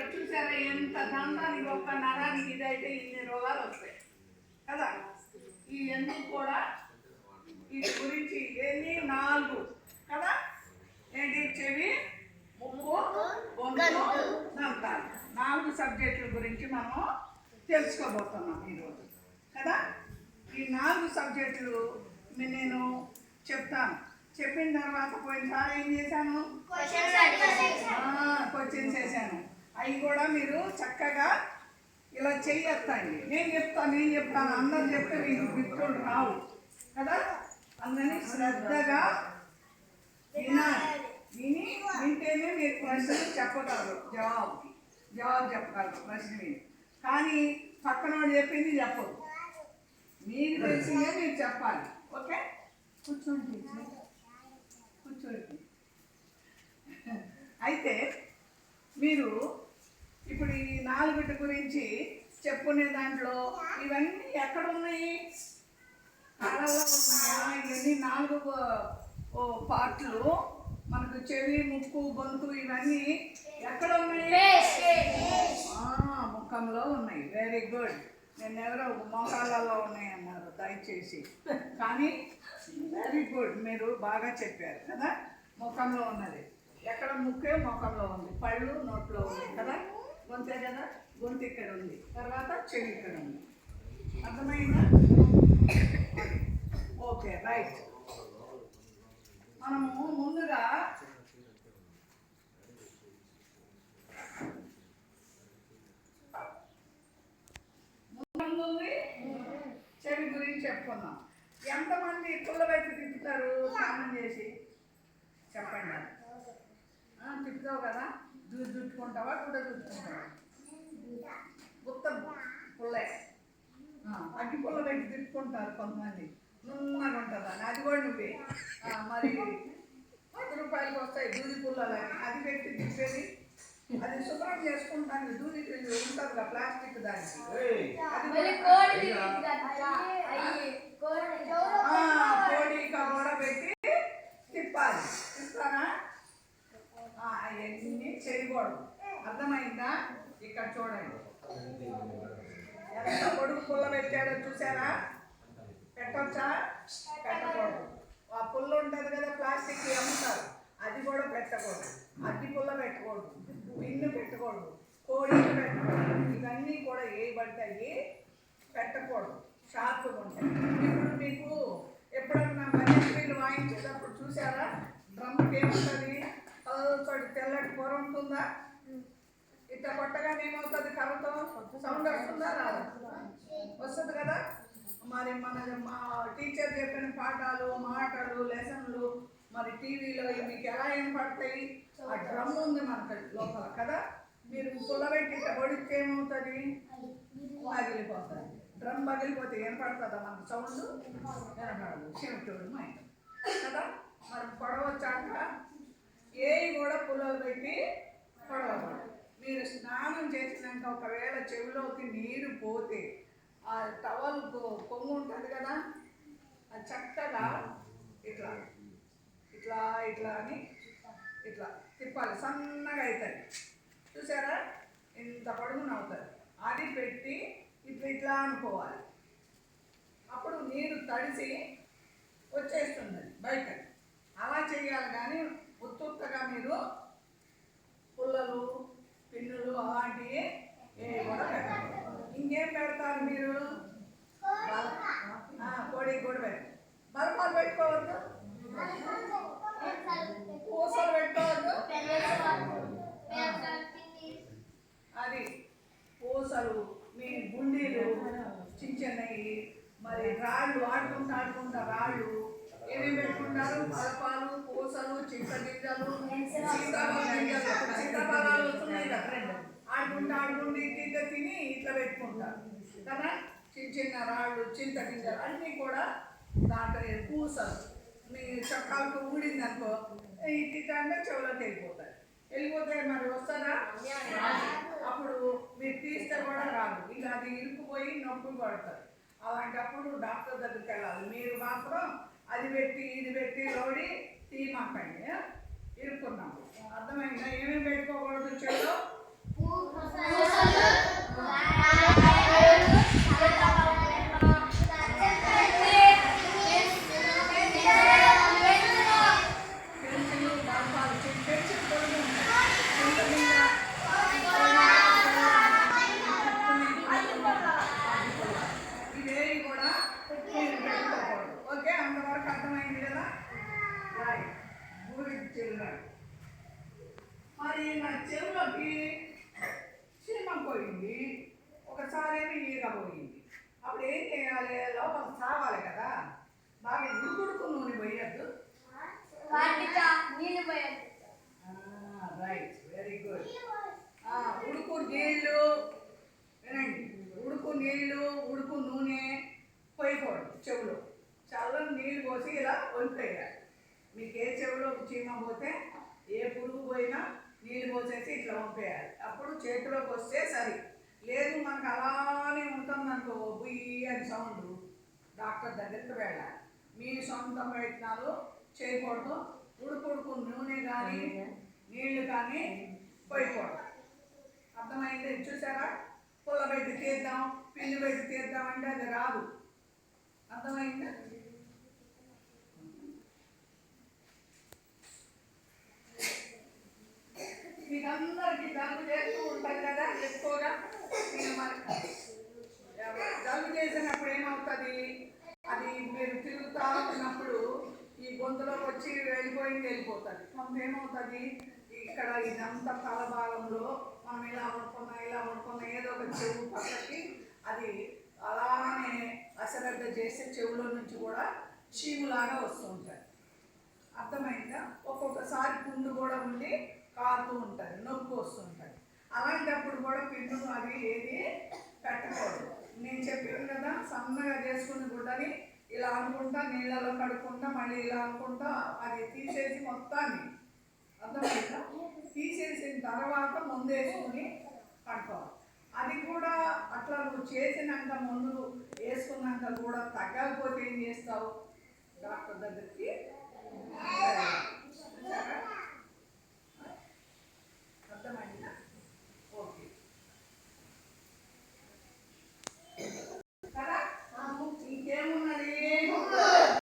ఇక్కడ చూసారా ఎంత దంతానికి ఒక్క నరానికి ఇదైతే ఇన్ని రోగాలు వస్తాయి. కదా? ఇవన్నీ కూడా వీటి గురించి ఎన్ని? నాలుగు. కదా? ఏంటి? చెవి ముక్కు గొంతు దంతాలు. నాలుగు సబ్జెక్టుల గురించి మనం తెలుసుకోబోతున్నాం ఈరోజు. కదా? ఈ నాలుగు సబ్జెక్టులు నేను చెప్తాను. చెప్పిన తర్వాత పోయినసారి ఏం చేశాను? క్వశ్చన్స్ వేసాను అవి కూడా మీరు చక్కగా ఇలా చెయ్యొద్దండి. నేను చెప్తాను నేను చెప్తాను అందరు చెప్తే మీకు గుర్తులు రావు. కదా? అందరినీ శ్రద్ధగా వినాలి విని వింటేనే మీరు ప్రశ్నలు చెప్పగలరు. జవాబు. జవాబు చెప్పగలరు. ప్రశ్న కానీ పక్కన వాడు చెప్పింది చెప్పదు మీకు తెలిసిందే మీరు చెప్పాలి. ఓకే? కూర్చోండి అయితే మీరు ఇప్పుడు ఈ నాలుగుటి గురించి చెప్పుకునే దాంట్లో ఇవన్నీ ఎక్కడ ఉన్నాయి కళలో ఉన్నాయా. ఇవన్నీ నాలుగు పాటలు పార్ట్లు. మనకు చెవి ముక్కు గొంతు ఇవన్నీ ఎక్కడ ఉన్నాయి ముఖంలో ఉన్నాయి. వెరీ గుడ్ నేను ఎవరో మోకాళ్ళలో ఉన్నాయి అన్నారు దయచేసి. కానీ వెరీ గుడ్ మీరు బాగా చెప్పారు కదా? ముఖంలో ఉన్నది. ఎక్కడ ముక్కే ముఖంలో ఉంది? పళ్ళు నోట్లో ఉంది కదా? గొంతే కదా? గొంతు ఇక్కడ ఉంది. తర్వాత చెవి ఇక్కడ ఉంది. అర్థమైందా? Okay right. మనము ముందుగా ముందుంది. చెవి గురించి చెప్పుకుందాం. ఎంతమంది పుల్ల వైపు తిప్పుతారు? స్నానం చేసి చెప్పండి. తిప్పుతావు కదా? దూరు చుట్టుకుంటావా కూడా చుట్టుకుంటావా మొత్తం పుల్లే. ఆ, అగ్గి పుల్ల పెట్టి తిప్పుకుంటారు కొంతమంది. నున్నగా ఉంటుందని అది. కూడా నువ్వే. ఆ, మరి పది రూపాయలకి వస్తాయి దూది పుల్లలని అది పెట్టి తిప్పేది. అది శుభ్రం చేసుకుంటాను దూది ఉంటుంది కదా ప్లాస్టిక్ దానికి అది ఆ, కోడి కూడా పెట్టి తిప్పాలి తిప్పానా ఆ, అవన్నీ చేయకూడదు అర్థమైందా ఇక్కడ చూడండి ఎంత పొడుగు పుల్ల పెట్టాడో చూసారా పెట్టొచ్చా? పెట్టకూడదు. ఆ పుల్ల ఉంటుంది కదా ప్లాస్టిక్ అమ్ముతారు. అది కూడా పెట్టకూడదు. అట్టి పుల్ల పెట్టకూడదు. పిన్ను పెట్టకూడదు. కోడిని పెట్టకూడదు. ఇవన్నీ కూడా ఏ పెట్టకూడదు. షార్ప్గా ఉంటాయి. ఇప్పుడు మీకు ఎప్పుడన్నా మధ్యలో వాయించేటప్పుడు చూసారా? డ్రమ్కి ఏముంటుంది? చోటి తెల్లటి పొర ఉంటుందా? ఇంత కొట్టగానే ఏమవుతుంది కర్రతో? సౌండ్ వస్తుందా రాదు? వస్తుంది కదా? మరి మన మా టీచర్ చెప్పిన పాఠాలు మాటలు లెసన్లు మరి టీవీలో మీకు ఎలా ఏం పడతాయి ఆ డ్రమ్ ఉంది మనకు లోపల కదా? మీరు పుల్లబెట్టి ఇట్లా ఏమవుతుంది? పగిలిపోతుంది. డ్రమ్ పగిలిపోతే ఏం పడుతుందా మనకు సౌండ్ వినపడదు. చెవిటోడు మైండ్ కదా? మరి పొడవచ్చాక ఏవి కూడా పుల్లలు పెట్టి పొడవ మీరు స్నానం చేసినాక ఒకవేళ చెవిలోకి నీరు పోతే ఆ టవల్ కొ- కొంగు ఉంటుంది కదా అది చక్కగా ఇట్లా ఇట్లా ఇట్లా అని ఇట్లా తిప్పాలి. సన్నగా అవుతుంది చూసారా? ఇంత పొడుగున అవుతుంది అది పెట్టి ఇట్లా ఇట్లా అనుకోవాలి. అప్పుడు నీరు తడిసి వచ్చేస్తుంది బయట. అలా చేయాలి కానీ ఉత్తుత్తగా మీరు పుల్లలు పిన్నులు అలాంటివి ఏ కూడా ఇంకేం పెడతారు మీరు? కోడి కూడా పెట్టు. బలపాలు పెట్టుకోవద్దు? పూసలు పెట్టుకోవద్దు? అది పూసలు మీ గుండీలు చిన్న చిన్నవి మరి రాళ్ళు ఆడుకుంటూ ఆడుకుంటా రాళ్ళు ఏమేమి పెట్టుకుంటారు? బలపాలు పూసలు చింత గింజలు సీతాఫల గింజలు. సీతాఫలాలు ఆడుకుంటూ ఆడుకుంటూ ఇట్లా తిని ఇట్లా పెట్టుకుంటారు కదా? చిన్న చిన్న రాళ్ళు చింత గింజలు అన్నీ కూడా దాంట్లో పూసలు. మీ చొక్కాలకు ఊడింది అనుకో ఇటు ఇట్లా అంటే చెవులోకి వెళ్ళిపోతాయి. వెళ్ళిపోతే మరి వస్తుందా? అప్పుడు మీరు తీస్తే కూడా రాదు. ఇలా అది ఇరుకుపోయి నొప్పి పడతారు అలాంటప్పుడు డాక్టర్ దగ్గరికి వెళ్ళాలి. మీరు మాత్రం అది పెట్టి ఇది పెట్టి లోడి తీమాకండి ఇరుక్కున్నాము. అర్థమైందా? ఏమేమి పెట్టుకోకూడదు చెవులో? అది నా చెవులోకి చీమ పోయింది. ఒకసారి ఈగ పోయింది. అప్పుడు ఏం చేయాలి? లోపల సావాలి కదా. బాగా ఉడుకుడుకు నూనె పోయద్దు. రైట్ వెరీ గుడ్ ఉడుకు నీళ్ళు. వినండి. ఉడుకు నీళ్ళు ఉడుకు నూనె పోయకూడదు చెవులో. చల్లని నీళ్ళు పోసి ఇలా వంపేయాలి. మీకు ఏ చెవులో చీమ పోతే నీళ్ళు పోసేసి ఇట్లా వంపేయాలి అప్పుడు చేతిలోకి వస్తే సరి. లేదు మనకు అలానే ఉంటుందనుకో బుయ్యి అని సౌండ్. డాక్టర్ దగ్గరికి వెళ్ళాలి. మీ సొంత ప్రయత్నాలు చేయకూడదు. ఉడుకుడుకు నూనె కానీ నీళ్ళు కానీ పోయకూడదు. అర్థమైంది? చూసారా? పుల్ల పెట్టి తీద్దాం పిండి పెట్టి తీద్దాం అంటే అది రాదు. అర్థమైందా మీకందరికి జలుబు చేస్తూ ఉంటుంది కదా ఎక్కువగా నేను మరి జలుబు చేసినప్పుడు ఏమవుతుంది అది మీరు తిరుగుతా ఉన్నప్పుడు ఈ గొంతులోకి వచ్చి వెళ్ళిపోయింది వెళ్ళిపోతుంది. కొంత ఏమవుతుంది? ఇక్కడ ఇదంతా తల భాగంలో మనం ఇలా పడుకున్నా ఇలా పడుకున్నా ఏదో ఒక చెవు పక్కకి అది అలానే అశ్రద్ధ చేస్తే చెవులో నుంచి కూడా చీములాగా వస్తుంటుంది అర్థమైందా? ఒక్కొక్కసారి పుండు కూడా ఉండి కారుతూ ఉంటుంది నొప్పి వస్తుంటుంది అలాంటప్పుడు కూడా పిండు అది ఏది పెట్టకూడదు. నేను చెప్పాను కదా సన్నగా చేసుకుని గుడ్డని ఇలా అనుకుంటా నీళ్ళలో కడుక్కుంటా మళ్ళీ ఇలా అనుకుంటా అది తీసేసి మొత్తాన్ని. అర్థమైందా? తీసేసిన తర్వాత ముందేసుకుని కట్టుకోవాలి అది కూడా అట్లా నువ్వు చేసినాక ముందు వేసుకున్నాక కూడా తగ్గకపోతే ఏం చేస్తావు? డాక్టర్ దగ్గరికి